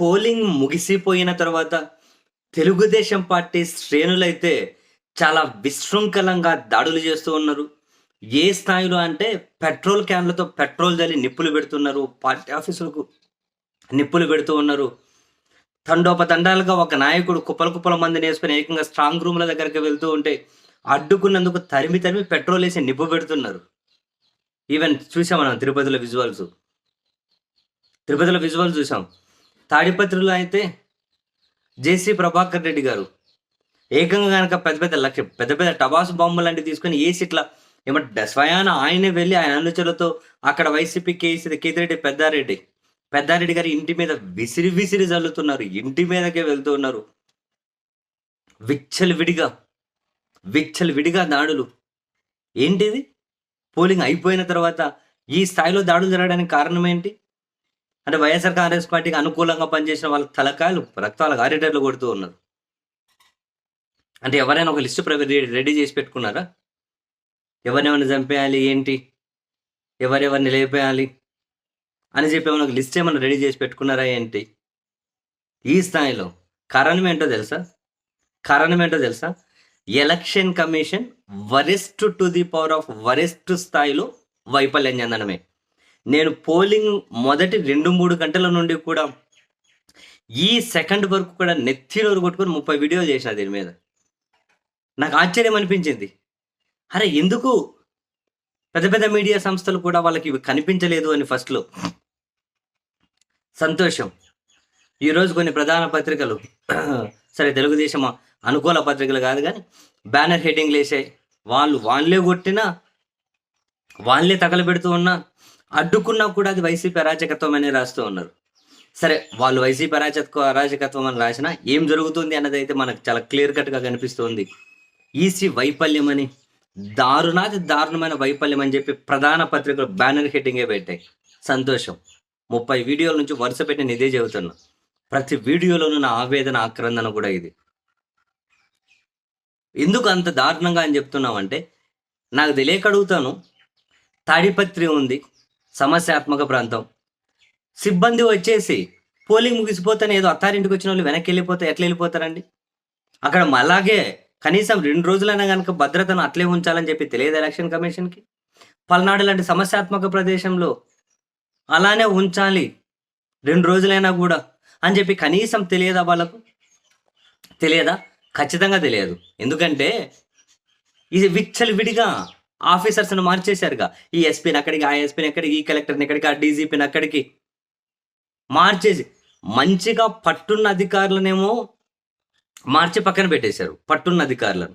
Polling ముగిసిపోయిన తర్వాత Telugu Desam party శ్రేణులైతే చాలా విశృంఖలంగా దాడులు చేస్తూ ఉన్నారు. ఏ స్థాయిలో అంటే పెట్రోల్ క్యాన్లతో పెట్రోల్ జల్లి నిప్పులు పెడుతున్నారు. పార్టీ ఆఫీసులకు నిప్పులు పెడుతూ ఉన్నారు. తండోపతండాలుగా ఒక నాయకుడు కుప్పల కుప్పల మందిని వేసుకుని ఏకంగా స్ట్రాంగ్ రూమ్ల దగ్గరికి వెళ్తూ ఉంటే అడ్డుకున్నందుకు తరిమి తరిమి పెట్రోల్ వేసి నిప్పు పెడుతున్నారు. ఈవెన్ చూసాం మనం తిరుపతిలో విజువల్స్ తిరుపతిలో విజువల్ చూసాం. తాడిపత్రిలో అయితే జేసీ ప్రభాకర్ రెడ్డి గారు ఏకంగా కనుక పెద్ద పెద్ద లక్ష పెద్ద పెద్ద టబాసు బాంబులు లాంటివి తీసుకొని వేసి ఇట్లా ఏమంటే స్వయాన ఆయనే వెళ్ళి ఆయన అనుచరులతో అక్కడ వైసీపీ కేసీ కేతిరెడ్డి పెద్దారెడ్డి పెద్దారెడ్డి గారి ఇంటి మీద విసిరి విసిరి చల్లుతున్నారు ఇంటి మీదకే వెళ్తూ ఉన్నారు. విచ్చలు విడిగా విచ్చలు విడిగా దాడులు. ఏంటిది? పోలింగ్ అయిపోయిన తర్వాత ఈ స్థాయిలో దాడులు జరగడానికి కారణం ఏంటి? అంటే వైఎస్ఆర్ కాంగ్రెస్ పార్టీకి అనుకూలంగా పనిచేసిన వాళ్ళ తలకాయలు రక్తాల గారిటర్లు కొడుతూ ఉన్నారు. అంటే ఎవరైనా ఒక లిస్టు రెడీ చేసి పెట్టుకున్నారా? ఎవరినెవరిని చంపేయాలి ఏంటి? ఎవరెవరిని లేపేయాలి అని చెప్పి ఏమైనా ఒక లిస్ట్ ఏమైనా రెడీ చేసి పెట్టుకున్నారా ఏంటి? ఈ స్థాయిలో కారణం ఏంటో తెలుసా? కారణం ఏంటో తెలుసా? Election commission worst to the power of worst స్థాయిలో వైఫల్యం చెందడమే. నేను పోలింగ్ మొదటి రెండు మూడు గంటల నుండి కూడా ఈ సెకండ్ వరకు కూడా నెత్తి నోరు కొట్టుకొని ముప్పై వీడియోలు చేసిన దీని మీద. నాకు ఆశ్చర్యం అనిపించింది. అరే ఎందుకు పెద్ద పెద్ద మీడియా సంస్థలు కూడా వాళ్ళకి ఇవి కనిపించలేదు అని ఫస్ట్లో సంతోషం. ఈరోజు కొన్ని ప్రధాన పత్రికలు సరే తెలుగుదేశం అనుకూల పత్రికలు కాదు కానీ బ్యానర్ హెడ్డింగ్లు వేసాయి వాళ్ళు వాళ్ళే కొట్టినా వాళ్ళే తగలబెడుతూ ఉన్నా అడ్డుకున్నా కూడా అది వైసీపీ అరాచకత్వం అని రాస్తూ ఉన్నారు. సరే వాళ్ళు వైసీపీ అరాచక అరాచకత్వం అని రాసినా ఏం జరుగుతుంది అన్నది అయితే మనకు చాలా క్లియర్ కట్గా కనిపిస్తుంది. ఈసీ వైఫల్యం అని దారుణాది దారుణమైన వైఫల్యం అని చెప్పి ప్రధాన పత్రికలు బ్యానర్ హెడ్డింగే పెట్టాయి. సంతోషం. ముప్పై వీడియోల నుంచి వరుస పెట్టి నేను ఇదే చెబుతున్నా. ప్రతి వీడియోలోనూ నా ఆవేదన ఆక్రందన కూడా ఇది. ఎందుకు అంత దారుణంగా అని చెప్తున్నామంటే నాకు తెలియక అడుగుతాను. తాడిపత్రి ఉంది. సమస్యాత్మక ప్రాంతం. సిబ్బంది వచ్చేసి పోలింగ్ ముగిసిపోతానే ఏదో అత్తారింటికి వచ్చిన వాళ్ళు వెనక్కి వెళ్ళిపోతే ఎట్లా వెళ్ళిపోతారండి? అక్కడ అలాగే కనీసం రెండు రోజులైనా కనుక భద్రతను అట్లే ఉంచాలని చెప్పి తెలియదు ఎలక్షన్ కమిషన్కి. పల్నాడు లాంటి సమస్యాత్మక ప్రదేశంలో అలానే ఉంచాలి రెండు రోజులైనా కూడా అని చెప్పి కనీసం తెలియదా వాళ్ళకు? తెలియదా? ఖచ్చితంగా తెలియదు. ఎందుకంటే ఇది విచ్చలు విడిగా ఆఫీసర్స్ని మార్చేశారుగా. ఈ ఎస్పీని అక్కడికి ఆ ఎస్పీని ఎక్కడికి ఈ కలెక్టర్ని ఎక్కడికి ఆ డీజీపీని అక్కడికి మార్చేసి మంచిగా పట్టున్న అధికారులనేమో మార్చి పక్కన పెట్టేశారు. పట్టున్న అధికారులను.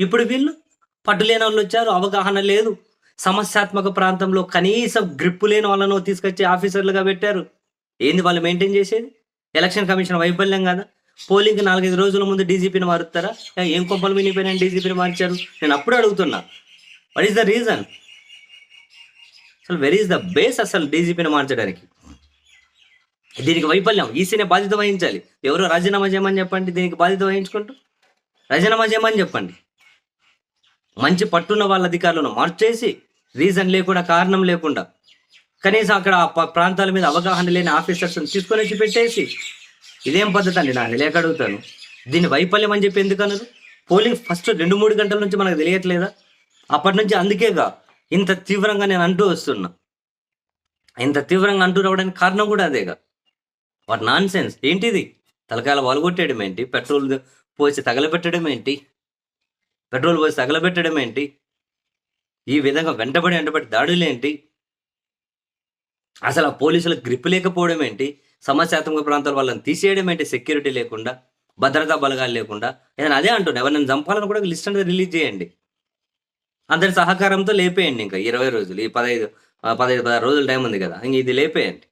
ఇప్పుడు వీళ్ళు పట్టు లేని వాళ్ళు వచ్చారు అవగాహన లేదు. సమస్యాత్మక ప్రాంతంలో కనీసం గ్రిప్పు లేని వాళ్ళను తీసుకొచ్చి ఆఫీసర్లుగా పెట్టారు. ఏంది వాళ్ళు మెయింటైన్ చేసేది? ఎలక్షన్ కమిషన్ వైఫల్యం కదా? పోలింగ్ నాలుగైదు రోజుల ముందు డీజీపీని మారుతారా ఏం కొంపలు మినిపోయినా డీజీపీని మార్చారు? నేను అప్పుడు అడుగుతున్నా. వాట్ ఈస్ ద రీజన్ అసలు వెరీ ఈస్ ద బేస్ అసలు డీజీపీని మార్చడానికి? దీనికి వైఫల్యం. ఈసీనే బాధ్యత వహించాలి. ఎవరో రాజీనామా చేయమని చెప్పండి దీనికి బాధ్యత వహించుకుంటూ? రాజీనామా చేయమని చెప్పండి. మంచి పట్టున్న వాళ్ళ అధికారులను మార్చేసి రీజన్ లేకుండా కారణం లేకుండా కనీసం అక్కడ ఆ ప- ప్రాంతాల మీద అవగాహన లేని ఆఫీసర్స్ని తీసుకొని వచ్చి పెట్టేసి ఇదేం పద్ధతి అండి? నా లేక అడుగుతాను. దీన్ని వైఫల్యం అని చెప్పి ఎందుకు అన్నారు పోలింగ్ ఫస్ట్ రెండు మూడు గంటల నుంచి మనకు తెలియట్లేదా? అప్పటి నుంచి అందుకేగా ఇంత తీవ్రంగా నేను అంటూ వస్తున్నా. ఇంత తీవ్రంగా అంటూ రావడానికి కారణం కూడా అదేగా. వాట్ నాన్ సెన్స్ ఏంటిది? తలకాయల వాలుగొట్టేయడం ఏంటి? పెట్రోల్ పోసి తగలబెట్టడం ఏంటి? పెట్రోల్ పోసి తగలబెట్టడం ఏంటి? ఈ విధంగా వెంటబడి వెంటబడి దాడులు ఏంటి? అసలు ఆ పోలీసులకు గ్రిప్ లేకపోవడం ఏంటి? సమస్యాత్మక ప్రాంతాల వాళ్ళని తీసేయడం ఏంటి? సెక్యూరిటీ లేకుండా భద్రతా బలగాలు లేకుండా? ఏదైనా అదే అంటున్నా. ఎవరిని చంపాలని కూడా లిస్ట్ అనేది రిలీజ్ చేయండి. అందరి సహకారంతో లేపేయండి ఇంకా ఇరవై రోజులు ఈ పదహైదు పదహైదు పదహారు రోజులు టైం ఉంది కదా ఇంక ఇది లేపేయండి.